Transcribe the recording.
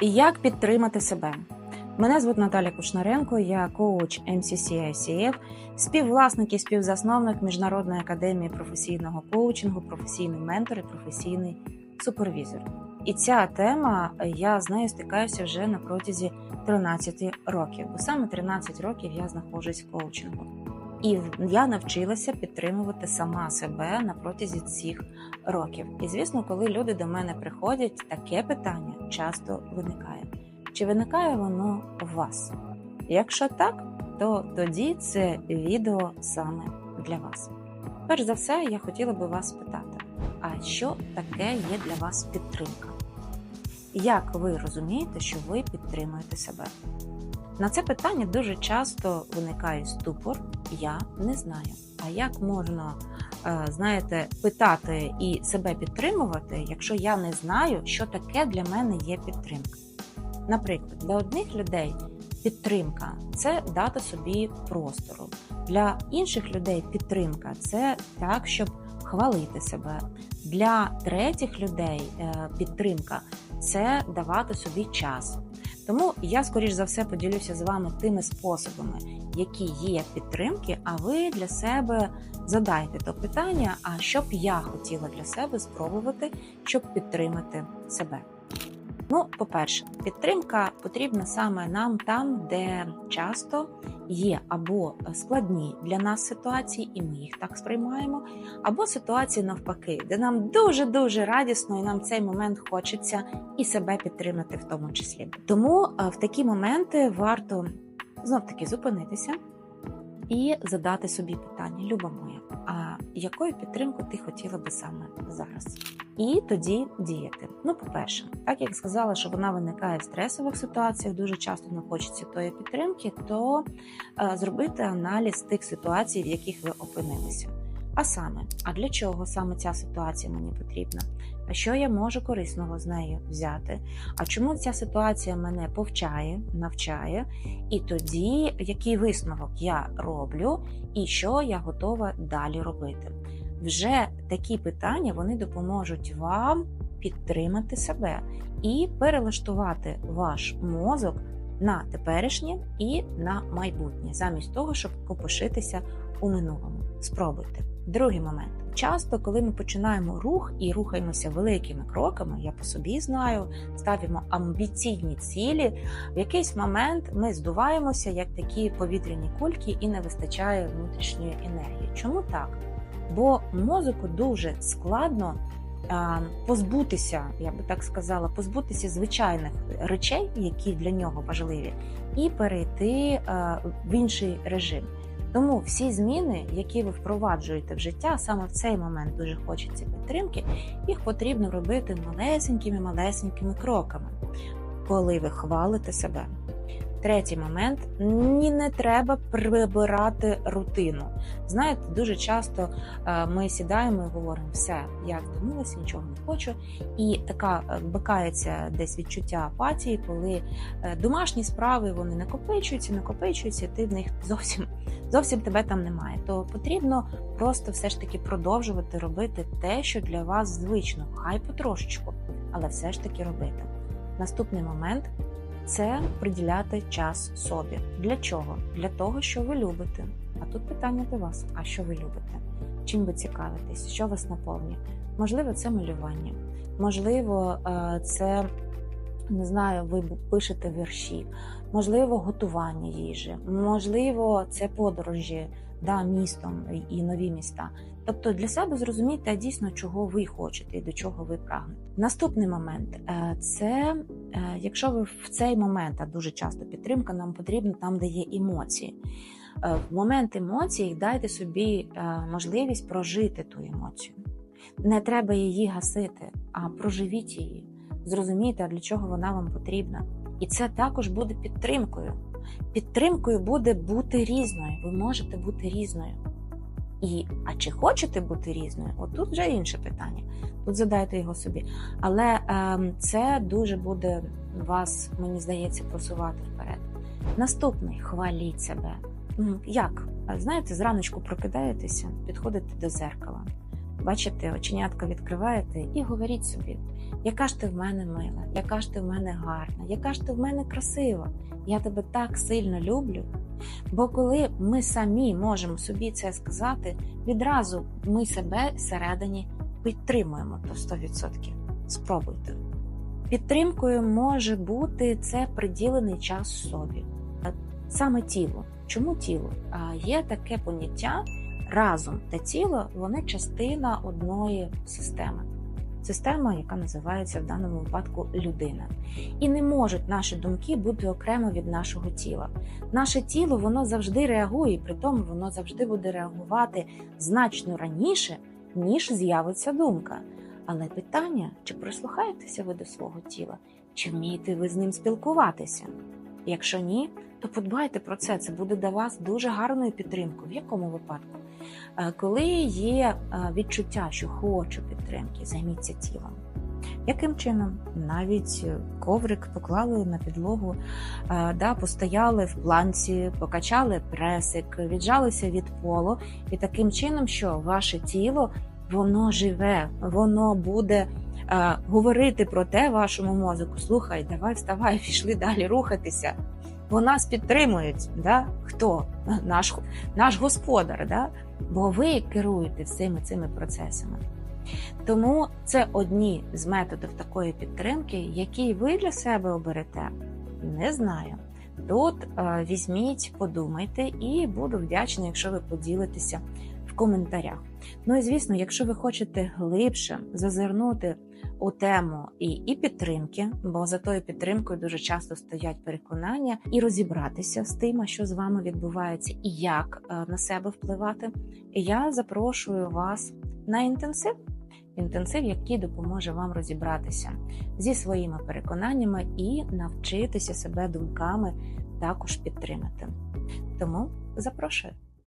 І як підтримати себе? Мене звуть Наталя Кушнаренко, я коуч MCC ICF, співвласник і співзасновник Міжнародної академії професійного коучингу, професійний ментор і професійний супервізор. І ця тема я з нею стикаюся вже на протязі 13 років, бо саме 13 років я знаходжусь в коучингу. І я навчилася підтримувати сама себе на протязі цих років. І звісно, коли люди до мене приходять, таке питання часто виникає. Чи виникає воно у вас? Якщо так, то тоді це відео саме для вас. Перш за все, я хотіла би вас спитати: а що таке є для вас підтримка? Як ви розумієте, що ви підтримуєте себе? На це питання дуже часто виникає ступор, я не знаю. А як можна, знаєте, питати і себе підтримувати, якщо я не знаю, що таке для мене є підтримка? Наприклад, для одних людей підтримка це дати собі простору. Для інших людей підтримка це так, щоб хвалити себе. Для третіх людей підтримка це давати собі час. Тому я, скоріш за все, поділюся з вами тими способами, які є підтримки, а ви для себе задайте то питання, а що б я хотіла для себе спробувати, щоб підтримати себе. Ну, по-перше, підтримка потрібна саме нам там, де часто є або складні для нас ситуації, і ми їх так сприймаємо, або ситуації навпаки, де нам дуже-дуже радісно, і нам цей момент хочеться і себе підтримати в тому числі. Тому в такі моменти варто знов таки зупинитися і задати собі питання: Люба моя, а якою підтримку ти хотіла би саме зараз? І тоді діяти. Ну, по-перше, так як сказала, що вона виникає в стресових ситуаціях, дуже часто не хочеться тої підтримки, то е, зробити аналіз тих ситуацій, в яких ви опинилися. А саме, а для чого саме ця ситуація мені потрібна? А що я можу корисного з нею взяти? А чому ця ситуація мене повчає, навчає? І тоді який висновок я роблю, і що я готова далі робити? Вже такі питання вони допоможуть вам підтримати себе і перелаштувати ваш мозок на теперішнє і на майбутнє, замість того, щоб копошитися у минулому. Спробуйте. Другий момент. Часто, коли ми починаємо рух і рухаємося великими кроками, я по собі знаю, ставимо амбіційні цілі, в якийсь момент ми здуваємося як такі повітряні кульки і не вистачає внутрішньої енергії. Чому так? Бо мозоку дуже складно позбутися, я би так сказала, позбутися звичайних речей, які для нього важливі, і перейти в інший режим. Тому всі зміни, які ви впроваджуєте в життя, саме в цей момент дуже хочеться підтримки, їх потрібно робити малесенькими-малесенькими кроками, коли ви хвалите себе. Третій момент ні, не треба прибирати рутину. Знаєте, дуже часто ми сідаємо і говоримо, все, я втомилася, нічого не хочу. І така бикається десь відчуття апатії, коли домашні справи вони накопичуються, накопичуються, ти в них зовсім зовсім тебе там немає. То потрібно просто все ж таки продовжувати робити те, що для вас звично, хай потрошечку, але все ж таки робити. Наступний момент це приділяти час собі. Для чого? Для того, що ви любите. А тут питання до вас: а що ви любите? Чим ви цікавитесь? Що вас наповнює? Можливо, це малювання, можливо, це не знаю, ви пишете вірші, можливо, готування їжі, можливо, це подорожі да, містом і нові міста. Тобто для себе зрозуміти дійсно, чого ви хочете і до чого ви прагнете. Наступний момент це якщо ви в цей момент, а дуже часто підтримка нам потрібна там, де є емоції. В момент емоцій дайте собі можливість прожити ту емоцію. Не треба її гасити, а проживіть її. Зрозумійте, для чого вона вам потрібна. І це також буде підтримкою. Підтримкою буде бути різною. Ви можете бути різною. І, А чи хочете бути різною? От тут вже інше питання. Тут задайте його собі. Але е, це дуже буде вас, мені здається, просувати вперед. Наступний хваліть себе. Як? Знаєте, зраночку прокидаєтеся, підходите до зеркала. Бачите, оченятка відкриваєте і говоріть собі, яка ж ти в мене мила, яка ж ти в мене гарна, яка ж ти в мене красива. Я тебе так сильно люблю. Бо коли ми самі можемо собі це сказати, відразу ми себе всередині підтримуємо до 100%. Спробуйте. Підтримкою може бути це приділений час собі, саме тіло. Чому тіло? А є таке поняття разум та тіло вони частина одної системи. Система, яка називається в даному випадку людина. І не можуть наші думки бути окремо від нашого тіла. Наше тіло воно завжди реагує, і при тому воно завжди буде реагувати значно раніше, ніж з'явиться думка. Але питання, чи прислухаєтеся ви до свого тіла, чи вмієте ви з ним спілкуватися? Якщо ні, то подбайте про це. Це буде для вас дуже гарною підтримкою. В якому випадку? Е, Коли є е, відчуття, що хочу підтримки, займіться тілом. Яким чином? Навіть е, коврик поклали на підлогу, да, постояли в планці, покачали пресик, віджалися від полу, і таким чином, що ваше тіло воно живе, воно буде говорити про те вашому мозку. Слухай, давай вставай, пішли далі рухатися. Бо нас підтримують. Да? Хто? Наш, наш господар. Да? Бо ви керуєте всіми цими процесами. Тому це одні з методів такої підтримки, які ви для себе оберете. Не знаю. Тут е, візьміть, подумайте, і буду вдячна, якщо ви поділитеся в коментарях. Ну і звісно, якщо ви хочете глибше зазирнути у тему і, і підтримки, бо за тою підтримкою дуже часто стоять переконання, і розібратися з тим, що з вами відбувається, і як е, на себе впливати, я запрошую вас на інтенсив. Інтенсив, який допоможе вам розібратися зі своїми переконаннями і навчитися себе думками також підтримати. Тому запрошую.